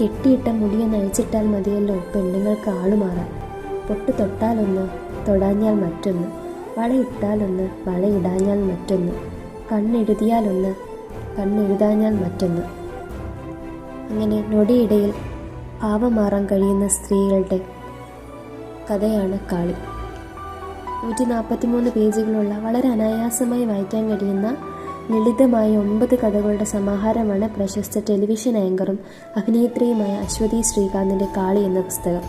കെട്ടിയിട്ട മുടിയെ നയിച്ചിട്ടാൽ മതിയല്ലോ പെണ്ണുങ്ങൾക്ക് ആളുമാറാൻ പൊട്ട് തൊട്ടാലൊന്ന് തൊടാഞ്ഞാൽ മറ്റൊന്ന് വളയിട്ടാലൊന്ന് വളയിടാഞ്ഞാൽ മറ്റൊന്ന് കണ്ണെഴുതിയാലൊന്ന് കണ്ണെഴുതാഞ്ഞാൽ മറ്റൊന്ന്. അങ്ങനെ നൊടിയിടയിൽ ഭാവം മാറാൻ കഴിയുന്ന സ്ത്രീകളുടെ കഥയാണ് കാളി. നൂറ്റി നാൽപ്പത്തിമൂന്ന് പേജുകളുള്ള വളരെ അനായാസമായി വായിക്കാൻ കഴിയുന്ന ലളിതമായ ഒമ്പത് കഥകളുടെ സമാഹാരമാണ് പ്രശസ്ത ടെലിവിഷൻ ആങ്കറും അഭിനേത്രിയുമായ അശ്വതി ശ്രീകാന്തിന്റെ കാളി എന്ന പുസ്തകം.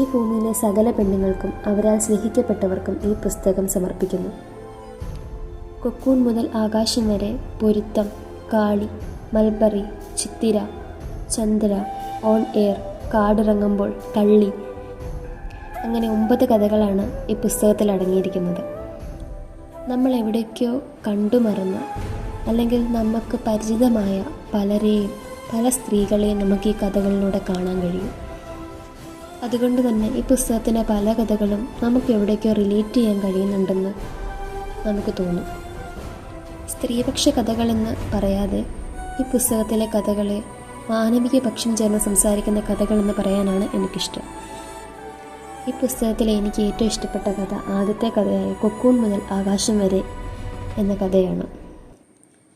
ഈ ഭൂമിയിലെ സകല പെണ്ണുങ്ങൾക്കും അവരാൽ സ്നേഹിക്കപ്പെട്ടവർക്കും ഈ പുസ്തകം സമർപ്പിക്കുന്നു. കൊക്കൂൺ മുതൽ ആകാശം വരെ പൊരുത്തം കാളി mulberry Chithira Chandra on air കാടിറങ്ങുമ്പോൾ തള്ളി. അങ്ങനെ ഒമ്പത് കഥകളാണ് ഈ പുസ്തകത്തിൽ അടങ്ങിയിരിക്കുന്നത്. നമ്മൾ എവിടേക്കോ കണ്ടുമറന്ന അല്ലെങ്കിൽ നമുക്ക് പരിചിതമായ പലരെയും പല സ്ത്രീകളെയും നമുക്ക് ഈ കഥകളിലൂടെ കാണാൻ കഴിയും. അതുകൊണ്ട് തന്നെ ഈ പുസ്തകത്തിന്റെ പല കഥകളും നമുക്ക് എവിടേക്കോ റിലേറ്റ് ചെയ്യാൻ കഴിയുന്നുണ്ടെന്ന് നമുക്ക് തോന്നും. സ്ത്രീപക്ഷ കഥകളെന്ന് പറയാതെ ഈ പുസ്തകത്തിലെ കഥകളെ മാനവിക പക്ഷം ചേർന്ന് സംസാരിക്കുന്ന കഥകളെന്ന് പറയാനാണ് എനിക്കിഷ്ടം. ഈ പുസ്തകത്തിലെ എനിക്ക് ഏറ്റവും ഇഷ്ടപ്പെട്ട കഥ ആദ്യത്തെ കഥയായ കൊക്കൂൺ മുതൽ ആകാശം വരെ എന്ന കഥയാണ്.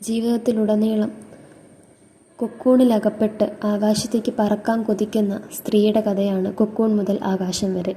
ജീവിതത്തിലുടനീളം കൊക്കൂണിലകപ്പെട്ട് ആകാശത്തേക്ക് പറക്കാൻ കൊതിക്കുന്ന സ്ത്രീയുടെ കഥയാണ് കൊക്കൂൺ മുതൽ ആകാശം വരെ